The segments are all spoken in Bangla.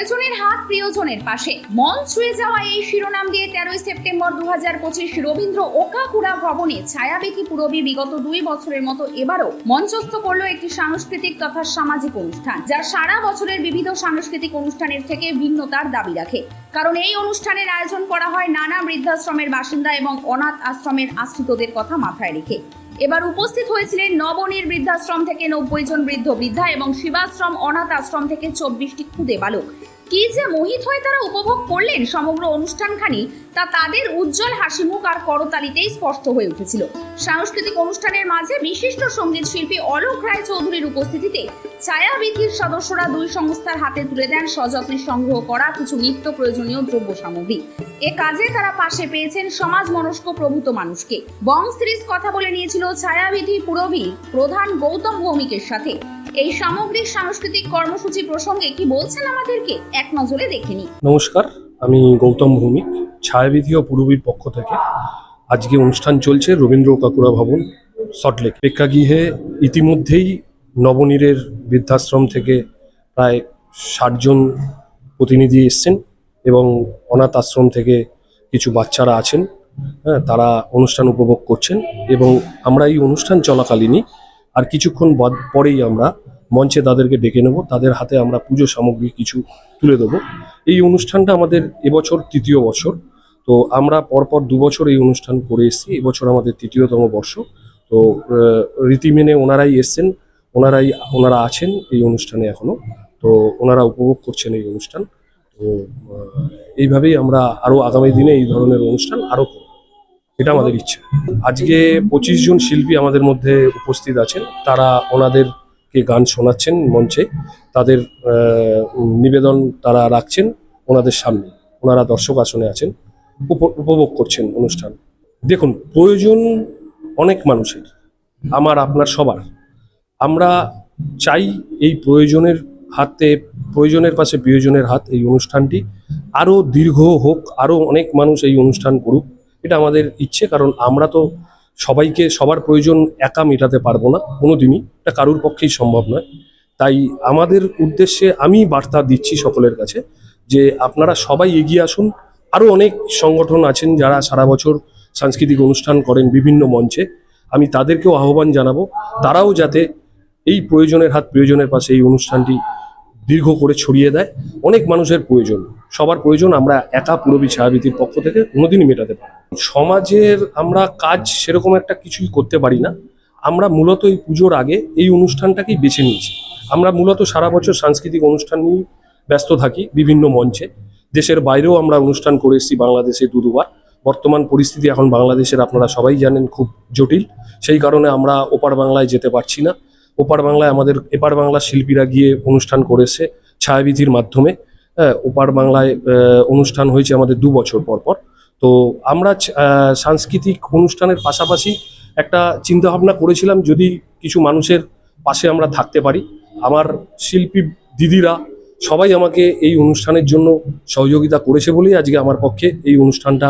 প্রয়োজনের হাত প্রিয়জনের পাশে। মন ছুঁয়ে যাওয়া এই শিরোনাম দিয়ে তেরোই সেপ্টেম্বর দু হাজার পঁচিশ রবীন্দ্র ওকাকুড়া ভবনে ছায়াবেকি পুরবী বিগত দুই বছরের মতো এবারও মঞ্চস্থ করল একটি সাংস্কৃতিক তথা সামাজিক অনুষ্ঠান, যা সারা বছরের বিবিধ সাংস্কৃতিক অনুষ্ঠানের থেকে ভিন্নতার দাবি রাখে। কারণ এই অনুষ্ঠানের আয়োজন করা হয় নানা বৃদ্ধাশ্রমের বাসিন্দা এবং অনাথ আশ্রমের আশ্রিতদের কথা মাথায় রেখে। এবার উপস্থিত হয়েছিলেন নবনীর বৃদ্ধাশ্রম থেকে নব্বই জন বৃদ্ধ বৃদ্ধা এবং শিবাশ্রম অনাথ আশ্রম থেকে চব্বিশটি খুদে বালক। কি যে মোহিত হয়ে তারা উপভোগ করলেন সমগ্র অনুষ্ঠানখানি, তা তাদের উজ্জ্বল হাসিমুখ আর করতালিতেই স্পষ্ট হয়ে উঠেছিল। সাংস্কৃতিক অনুষ্ঠানের মাঝে বিশিষ্ট সংগীত শিল্পী অলোক রায় চৌধুরীর উপস্থিতিতে ছায়াবিধির সদস্যরা দুই সংস্থার হাতে তুলে দেন সযত্নে সংগ্রহ করা কিছু নিত্য প্রয়োজনীয় দ্রব্য সামগ্রী। এ কাজে তারা পাশে পেয়েছেন সমাজ মনস্ক প্রভূত মানুষকে। বং সিরিজ কথা বলে নিয়েছিল ছায়াবিধি পুরবী প্রধান গৌতম ভৌমিকের সাথে। এই সামগ্রিক সাংস্কৃতিক কর্মসূচি প্রসঙ্গে কি বলছেন আমাদেরকে? এক নজরে দেখে নিই নমস্কার, আমি গৌতম ভৌমিক, ছায়াবিধি ও পূর্বীর পক্ষ থেকে। আজকে অনুষ্ঠান চলছে রবীন্দ্র কাকুরা ভবন সল্টলেক প্রেক্ষাগৃহে ইতিমধ্যেই নবনীরের বৃদ্ধাশ্রম থেকে প্রায় ষাটজন প্রতিনিধি এসছেন এবং অনাথ আশ্রম থেকে কিছু বাচ্চারা আছেন। হ্যাঁ তারা অনুষ্ঠান উপভোগ করছেন এবং আমরা এই অনুষ্ঠান চলাকালীনই আর কিছুক্ষণ পরেই আমরা মঞ্চে তাদেরকে ডেকে নেব। তাদের হাতে আমরা পুজো সামগ্রী কিছু তুলে দেবো। এই অনুষ্ঠানটা আমাদের এবছর তৃতীয় বছর। তো আমরা পরপর দু বছর এই অনুষ্ঠান করে এসেছি। এবছর আমাদের তৃতীয়তম বর্ষ। তো রীতি মেনে ওনারাই এসছেন। ওনারাই, ওনারা আছেন এই অনুষ্ঠানে এখনও। তো ওনারা উপভোগ করছেন এই অনুষ্ঠান। তো এইভাবেই আমরা আরও আগামী দিনে এই ধরনের অনুষ্ঠান আরও করব। এটা আমাদের ইচ্ছা। আজকে পঁচিশ জন শিল্পী আমাদের মধ্যে উপস্থিত আছেন। তারা ওনাদেরকে গান শোনাচ্ছেন মঞ্চে। তাদের নিবেদন তারা রাখছেন ওনাদের সামনে। ওনারা দর্শক আসনে আছেন, উপ- উপভোগ করছেন অনুষ্ঠান। দেখুন, প্রয়োজন অনেক মানুষের, আমার, আপনার, সবার। আমরা চাই এই প্রয়োজনের হাতে, প্রয়োজনের পাশে প্রয়োজনের হাত এই অনুষ্ঠানটি। আরও দীর্ঘ হোক, আরও অনেক মানুষ এই অনুষ্ঠান করুক। এটা আমাদের ইচ্ছে, কারণ আমরা তো সবাইকে, সবার প্রয়োজন একা মেটাতে পারব না, কোনোদিনই। এটা কারুর পক্ষেই সম্ভব নয়। তাই আমাদের উদ্দেশ্যে আমি বার্তা দিচ্ছি সকলের কাছে যে আপনারা সবাই এগিয়ে আসুন। আরও অনেক সংগঠন আছেন যারা সারা বছর সাংস্কৃতিক অনুষ্ঠান করেন বিভিন্ন মঞ্চে। আমি তাদেরকেও আহ্বান জানাব, তারাও যাতে এই প্রয়োজনের হাত, প্রয়োজনের পাশে এই অনুষ্ঠানটি দীর্ঘ করে ছড়িয়ে দেয়। অনেক মানুষের প্রয়োজন। সবার প্রয়োজন আমরা একা পুরবী ছায়াবিতির পক্ষ থেকে কোনোদিনই মেটাতে পারি। সমাজের আমরা কাজ সেরকম একটা কিছুই করতে পারি না। আমরা মূলত এই পুজোর আগে এই অনুষ্ঠানটাকেই বেছে নিয়েছি। আমরা মূলত সারা বছর সাংস্কৃতিক অনুষ্ঠান নিয়ে ব্যস্ত থাকি বিভিন্ন মঞ্চে। দেশের বাইরেও আমরা অনুষ্ঠান করে এসেছি বাংলাদেশে দু দুবার বর্তমান পরিস্থিতি এখন বাংলাদেশের আপনারা সবাই জানেন খুব জটিল। সেই কারণে আমরা ওপার বাংলায় যেতে পারছি না। ওপার বাংলায় আমাদের, এপার বাংলার শিল্পীরা গিয়ে অনুষ্ঠান করেছে ছায়াবিধির মাধ্যমে। হ্যাঁ ওপার বাংলায় অনুষ্ঠান হয়েছে আমাদের দু বছর পর পর। তো আমরা সাংস্কৃতিক অনুষ্ঠানের পাশাপাশি একটা চিন্তা ভাবনা করেছিলাম যদি কিছু মানুষের পাশে আমরা থাকতে পারি। আমার শিল্পী দিদিরা সবাই আমাকে এই অনুষ্ঠানের জন্য সহযোগিতা করেছে বলেই আজকে আমার পক্ষে এই অনুষ্ঠানটা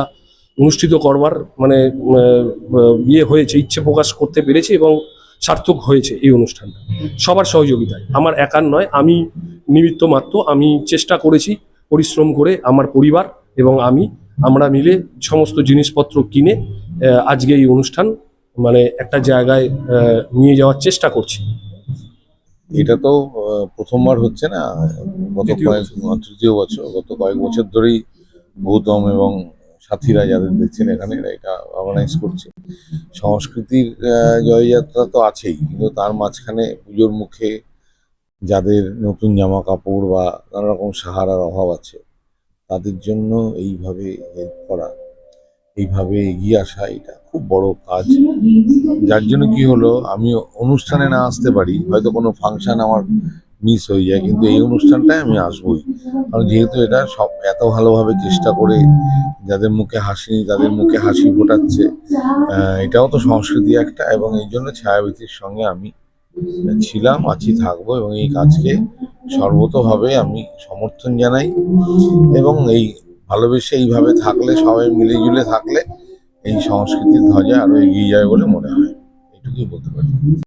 অনুষ্ঠিত করবার মানে ইয়ে হয়েছে, ইচ্ছে প্রকাশ করতে পেরেছি এবং সার্থক হয়েছে এই অনুষ্ঠানটা। সবার সহযোগিতায়। আমার একার নয়, আমি নিমিত্ত মাত্র আমি চেষ্টা করেছি পরিশ্রম করে আমার পরিবার এবং আমি আমরা মিলে সমস্ত জিনিসপত্র কিনে আজকে এই অনুষ্ঠান মানে একটা জায়গায় নিয়ে যাওয়ার চেষ্টা করছি। এটা তো প্রথমবার হচ্ছে না গত কয়েক তৃতীয় বছর গত কয়েক বছর ধরেই গৌতম এবং সাথীরা যাদের দেখছেন এখানে এটা অর্গানাইজ করছে। সংস্কৃতির জয়যাত্রা তো আছেই কিন্তু তার মাঝখানে পুজোর মুখে যাদের নতুন জামা কাপড় বা নানা রকম সাহারার অভাব আছে, তাদের জন্য এইভাবে হেল্প করা, এইভাবে এগিয়ে আসা এটা খুব বড় কাজ। যার জন্য কি হলো, আমি অনুষ্ঠানে না আসতে পারি, হয়তো কোনো ফাংশন আমার মিস হয়ে যায়, কিন্তু এই অনুষ্ঠানটায় আমি আসবই। কারণ যেহেতু এটা সব এত ভালোভাবে চেষ্টা করে যাদের মুখে হাসি তাদের মুখে হাসি ফোটাচ্ছে এটাও তো সংস্কৃতি একটা এবং এই জন্য ছায়াবীতির সঙ্গে আমি ছিলাম, আছি, থাকব এবং এই কাজকে সর্বতভাবে আমি সমর্থন জানাই এবং এই ভালোবেসে এইভাবে থাকলে, সবাই মিলেজুলে থাকলে এই সংস্কৃতির ধ্বজা আরও এগিয়ে যায় বলে মনে হয়। এটুকুই বলতে পারি।